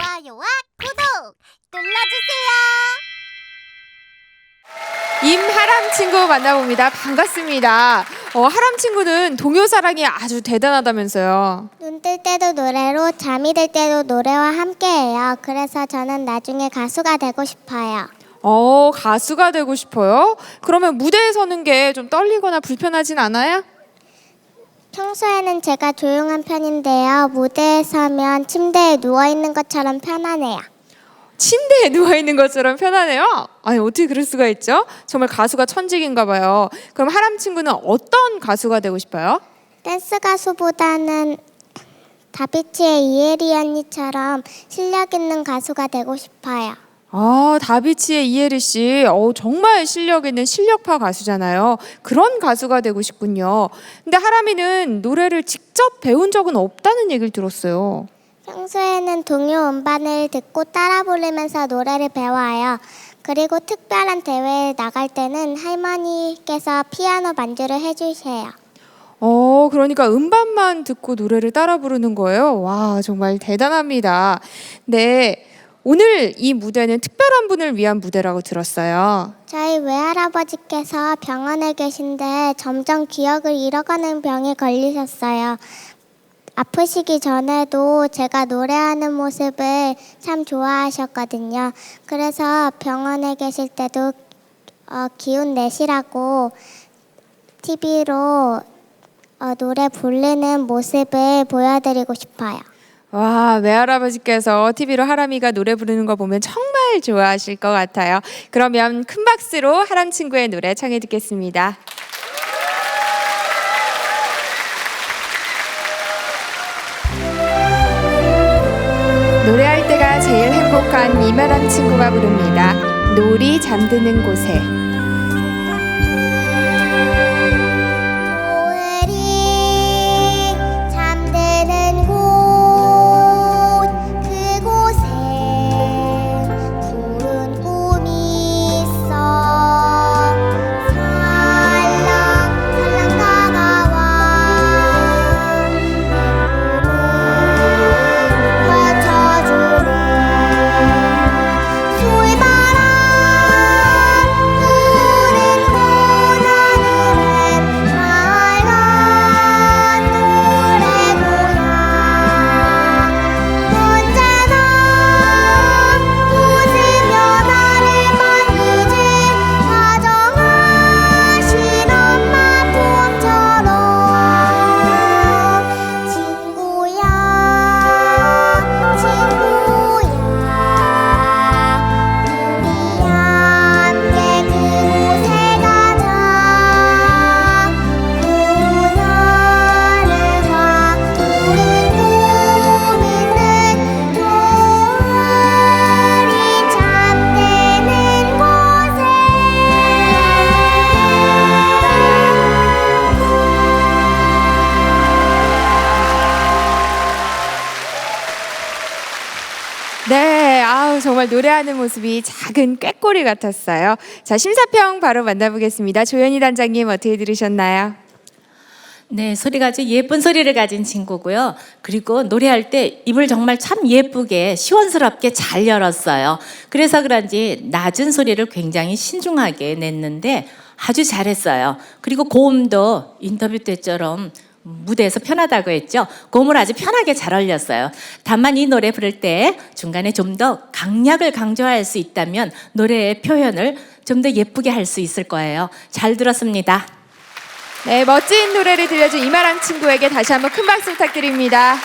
좋아요와 구독 눌러주세요. 임하람 친구 만나봅니다. 반갑습니다. 어, 하람 친구는 동요 사랑이 아주 대단하다면서요. 눈 뜰 때도 노래로 잠이 들 때도 노래와 함께해요. 그래서 저는 나중에 가수가 되고 싶어요. 어, 가수가 되고 싶어요? 그러면 무대에 서는 게 좀 떨리거나 불편하진 않아요? 평소에는 제가 조용한 편인데요. 무대에 서면 침대에 누워 있는 것처럼 편하네요. 침대에 누워 있는 것처럼 편하네요. 아니 어떻게 그럴 수가 있죠? 정말 가수가 천직인가 봐요. 그럼 하람 친구는 어떤 가수가 되고 싶어요? 댄스 가수보다는 다비치의 이혜리 언니처럼 실력 있는 가수가 되고 싶어요. 아, 다비치의 이혜리 씨, 어, 정말 실력 있는 실력파 가수잖아요. 그런 가수가 되고 싶군요. 근데 하람이는 노래를 직접 배운 적은 없다는 얘기를 들었어요. 평소에는 동요 음반을 듣고 따라 부르면서 노래를 배워요. 그리고 특별한 대회에 나갈 때는 할머니께서 피아노 반주를 해주세요. 어, 그러니까 음반만 듣고 노래를 따라 부르는 거예요. 와, 정말 대단합니다. 네. 오늘 이 무대는 특별한 분을 위한 무대라고 들었어요. 저희 외할아버지께서 병원에 계신데 점점 기억을 잃어가는 병에 걸리셨어요. 아프시기 전에도 제가 노래하는 모습을 참 좋아하셨거든요. 그래서 병원에 계실 때도 어, 기운 내시라고 TV로 어, 노래 부르는 모습을 보여드리고 싶어요. 와, 외할아버지께서 TV로 하람이가 노래 부르는 거 보면 정말 좋아하실 것 같아요. 그러면 큰 박수로 하람 친구의 노래 청해 듣겠습니다. 노래할 때가 제일 행복한 이마람 친구가 부릅니다. 놀이 잠드는 곳에. 네, 아우 정말 노래하는 모습이 작은 꾀꼬리 같았어요. 자, 심사평 바로 만나보겠습니다. 조현희 단장님 어떻게 들으셨나요? 네, 소리가 아주 예쁜 소리를 가진 친구고요. 그리고 노래할 때 입을 정말 참 예쁘게 시원스럽게 잘 열었어요. 그래서 그런지 낮은 소리를 굉장히 신중하게 냈는데 아주 잘했어요. 그리고 고음도 인터뷰 때처럼 무대에서 편하다고 했죠. 고음을 아주 편하게 잘 올렸어요. 다만 이 노래 부를 때 중간에 좀 더 강약을 강조할 수 있다면 노래의 표현을 좀 더 예쁘게 할 수 있을 거예요. 잘 들었습니다. 네, 멋진 노래를 들려준 이마랑 친구에게 다시 한번 큰 박수 부탁드립니다.